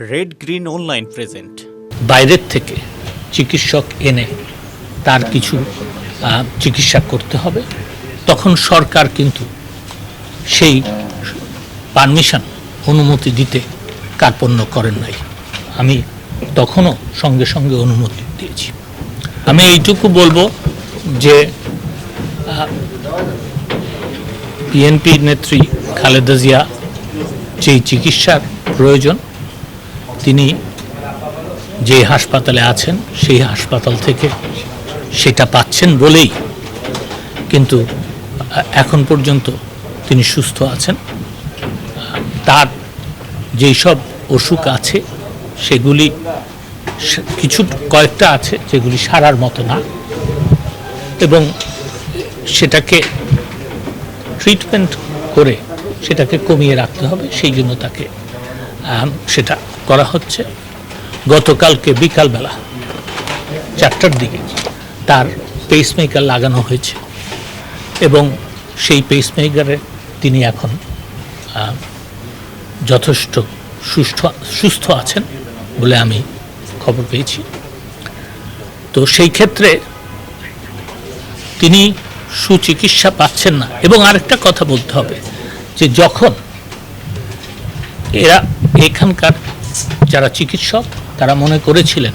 Red Green online present বাইরের থেকে চিকিৎসক এনে তার কিছু চিকিৎসা করতে হবে। তখন সরকার কিন্তু সেই পারমিশন অনুমতি দিতে কার্পণ্য করেন নাই। আমি তখনও সঙ্গে সঙ্গে অনুমতি দিয়েছি। আমি এইটুকু বলব যে বিএনপি নেত্রী খালেদা জিয়া যেই চিকিৎসার প্রয়োজন তিনি যে হাসপাতালে আছেন, সেই হাসপাতাল থেকে সেটা পাচ্ছেন বলেই। কিন্তু, এখন পর্যন্ত তিনি সুস্থ আছেন। তার যেই সব অসুখ আছে, সেগুলি কিছু কয়েকটা আছে যেগুলি সারার মতো না। এবং সেটাকে ট্রিটমেন্ট করে সেটাকে কমিয়ে রাখতে হবে, সেই জন্য তাকে সেটা করা হচ্ছে গতকালকে বিকালবেলা চারটার দিকে তার পেসমেকার লাগানো হয়েছে এবং সেই পেসমেকারে তিনি এখন যথেষ্ট সুস্থ সুস্থ আছেন বলে আমি খবর পেয়েছি। তো সেই ক্ষেত্রে তিনি সুচিকিৎসা পাচ্ছেন না। এবং আরেকটা কথা বলতে হবে যে যখন এরা এখানকার যারা চিকিৎসক, তারা মনে করেছিলেন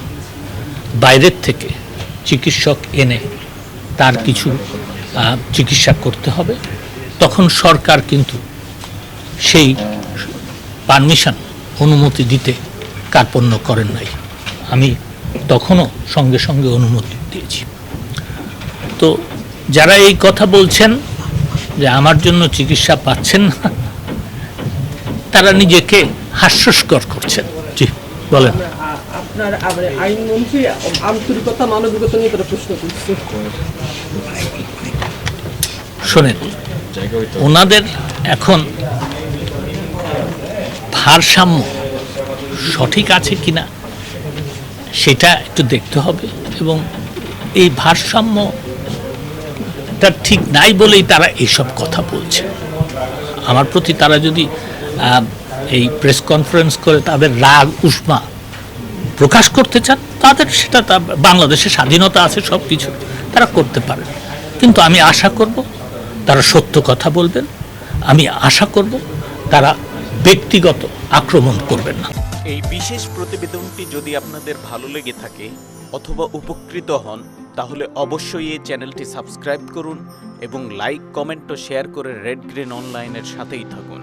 বাইরের থেকে চিকিৎসক এনে তার কিছু চিকিৎসা করতে হবে। তখন সরকার কিন্তু সেই পারমিশন অনুমতি দিতে কার্পণ্য করেন নাই। আমি তখনও সঙ্গে সঙ্গে অনুমতি দিয়েছি। তো যারা এই কথা বলছেন যে আমার জন্য চিকিৎসা পাচ্ছেন না, তারা নিজেকে হাস্যস্কর করছেন। বলেন। আপনার আইনমন্ত্রী আন্তরিকতা মানবিকতা নিয়ে তারা প্রশ্ন করছে। শোনেন ওনাদের এখন ভারসাম্য সঠিক আছে কিনা সেটা একটু দেখতে হবে এবং এই ভারসাম্যটা ঠিক নাই বলেই তারা এইসব কথা বলছে। আমার প্রতি তারা যদি আহ, এই প্রেস কনফারেন্স করে তাদের রাগ, উষ্মা প্রকাশ করতে চান, তাদের সেটা বাংলাদেশে স্বাধীনতা আছে সব কিছু তারা করতে পারে কিন্তু আমি আশা করব তারা সত্য কথা বলবেন। আমি আশা করব তারা ব্যক্তিগত আক্রমণ করবেন না। এই বিশেষ প্রতিবেদনটি যদি আপনাদের ভালো লেগে থাকে অথবা উপকৃত হন, তাহলে অবশ্যই এই চ্যানেলটি সাবস্ক্রাইব করুন এবং লাইক, কমেন্ট ও শেয়ার করে রেড গ্রিন অনলাইনের সাথেই থাকুন।